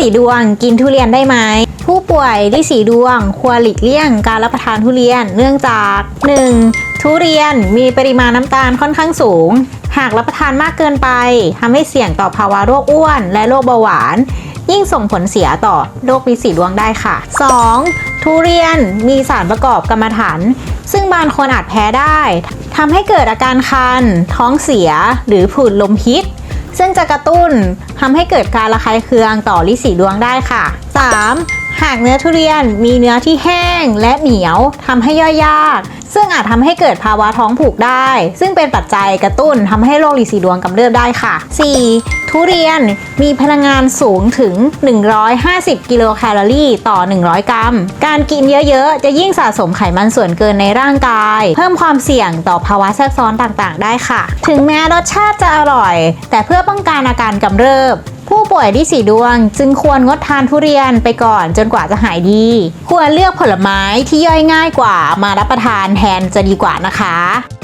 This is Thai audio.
สีดวงกินทุเรียนได้ไหมผู้ป่วยลิสีดวงควรหลีกเลี่ยงการรับประทานทุเรียนเนื่องจาก 1. ทุเรียนมีปริมาณน้ำตาลค่อนข้างสูง หากรับประทานมากเกินไปทำให้เสี่ยงต่อภาวะโรคอ้วนและโรคเบาหวาน ยิ่งส่งผลเสียต่อโรคลิสีดวงได้ค่ะ 2. ทุเรียนมีสารประกอบกรรมฐาน ซึ่งบางคนอาจแพ้ได้ทำให้เกิดอาการคัน ท้องเสียหรือผื่นลมพิษ ซึ่งจะกระตุ้นทำให้เกิดการระคายเคืองต่อลิสีดวงได้ค่ะ 3. หากเนื้อทุเรียนมีเนื้อที่แห้งและเหนียวทำให้ย่อยยาก ซึ่งอาจทำให้เกิดภาวะท้องผูกได้ ซึ่งเป็นปัจจัยกระตุ้นทำให้โรคลิสีดวงกำเริบได้ค่ะ 4. ทุเรียนมีพลังงานสูงถึง 150 กิโลแคลอรี่ต่อ 100 กรัม การกินเยอะๆ จะยิ่งสะสมไขมันส่วนเกินในร่างกาย เพิ่มความเสี่ยงต่อภาวะแทรกซ้อนต่างๆ ได้ค่ะ ถึงแม้รสชาติจะอร่อย แต่เพื่อป้องกันอาการกำเริบ ป่วยที่สีดวง จึงควรงดทานทุเรียนไปก่อนจนกว่าจะหายดี ควรเลือกผลไม้ที่ย่อยง่ายกว่ามารับประทานแทนจะดีกว่านะคะ